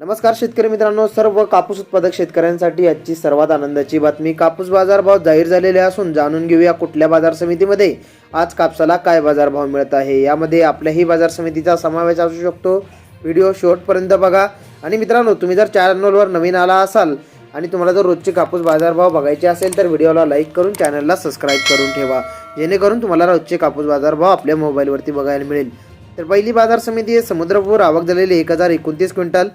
नमस्कार शेतकरी मित्रांनो सर्व कापूस उत्पादक शेतकऱ्यांसाठी आजची सर्वात आनंदाची बातमी. कापूस बाजारभाव जाहीर झालेले असून जाणून घेऊया कुठल्या बाजार समितीमध्ये आज कापसाला काय बाजारभाव मिळत आहे. यामध्ये आपल्याही बाजार समितीचा समावेश असू शकतो. व्हिडिओ शेवटपर्यंत बघा. आणि मित्रांनो तुम्ही जर चॅनलवर नवीन आला असाल आणि तुम्हाला जर रोजचे कापूस बाजारभाव बघायचे असेल तर व्हिडिओला लाईक करून चॅनलला सबस्क्राईब करून ठेवा. जेणेकरून तुम्हाला रोजचे कापूस बाजारभाव आपल्या मोबाईलवरती बघायला मिळेल. तर पहिली बाजार समिती आहे समुद्रपूर. आवक झालेली एक हजार एकोणतीस क्विंटल.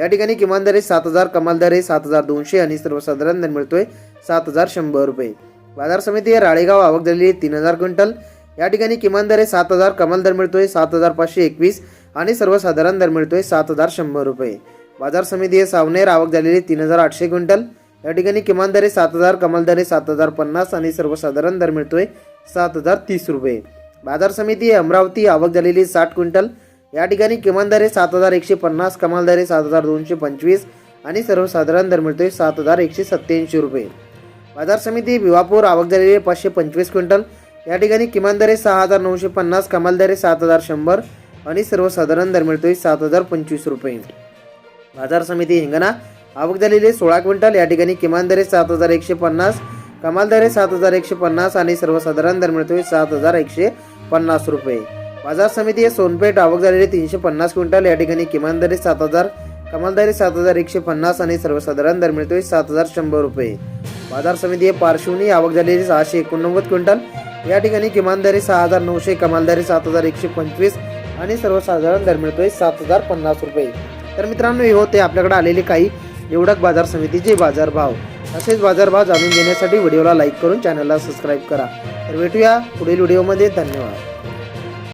या ठिकाणी किमान दर आहे सात हजार कमाल दर आहे सात हजार दोनशे आणि सर्वसाधारण दर मिळतोय सात हजार शंभर रुपये. बाजार समिती राळेगाव आवक झालेली आहे तीन हजार क्विंटल. या ठिकाणी किमान दर आहे सात हजार कमाल दर मिळतोय सात हजार पाचशे एकवीस आणि सर्वसाधारण दर मिळतोय सात हजार शंभर रुपये. बाजार समिती आहे सावनेर आवक झालेली तीन हजार आठशे क्विंटल. या ठिकाणी किमान दर आहे सात हजार कमाल दर आहे सात हजार पन्नास आणि सर्वसाधारण दर मिळतोय सात हजार तीस रुपये. बाजार समिती आहे अमरावती आवक झालेली साठ क्विंटल. या ठिकाणी किमान दर आहे सात हजार एकशे पन्नास कमाल दर आहे सात हजार दोनशे पंचवीस आणि सर्वसाधारण दर मिळतोय सात हजार एकशे सत्त्याऐंशी रुपये. बाजार समिती भिवापूर आवक झालेली आहे पाचशे पंचवीस क्विंटल. या ठिकाणी किमान दर आहे सहा हजार नऊशे पन्नास कमाल दर आहे सात हजार शंभर आणि सर्वसाधारण दर मिळतोय सात हजार पंचवीस रुपये. बाजार समिती हिंगणा आवक झालेली आहे सोळा क्विंटल. या ठिकाणी किमान दर आहे सात हजार एकशे पन्नास कमाल दर आहे सात हजार एकशे पन्नास आणि सर्वसाधारण दर मिळतोय सात हजार एकशे पन्नास रुपये. बाजार समिती हे सोनपेठ आवक झालेली तीनशे पन्नास क्विंटल. या ठिकाणी किमान दरी सात हजार कमाल सात हजार एकशे पन्नास आणि सर्वसाधारण दर मिळतोय सात हजार शंभर रुपये. बाजार समिती हे पार्श्वनी आवक झालेली सहाशे एकोणनव्वद क्विंटल. या ठिकाणी किमान दरी सहा हजार नऊशे कमाल सात हजार एकशे पंचवीस आणि सर्वसाधारण दर मिळतोय सात हजार पन्नास रुपये. तर मित्रांनो हे होते आपल्याकडे आलेले काही निवडक बाजार समितीचे बाजारभाव. असेच बाजारभाव जाणून घेण्यासाठी व्हिडिओला लाईक करून चॅनलला सबस्क्राईब करा. तर भेटूया पुढील व्हिडिओमध्ये. धन्यवाद.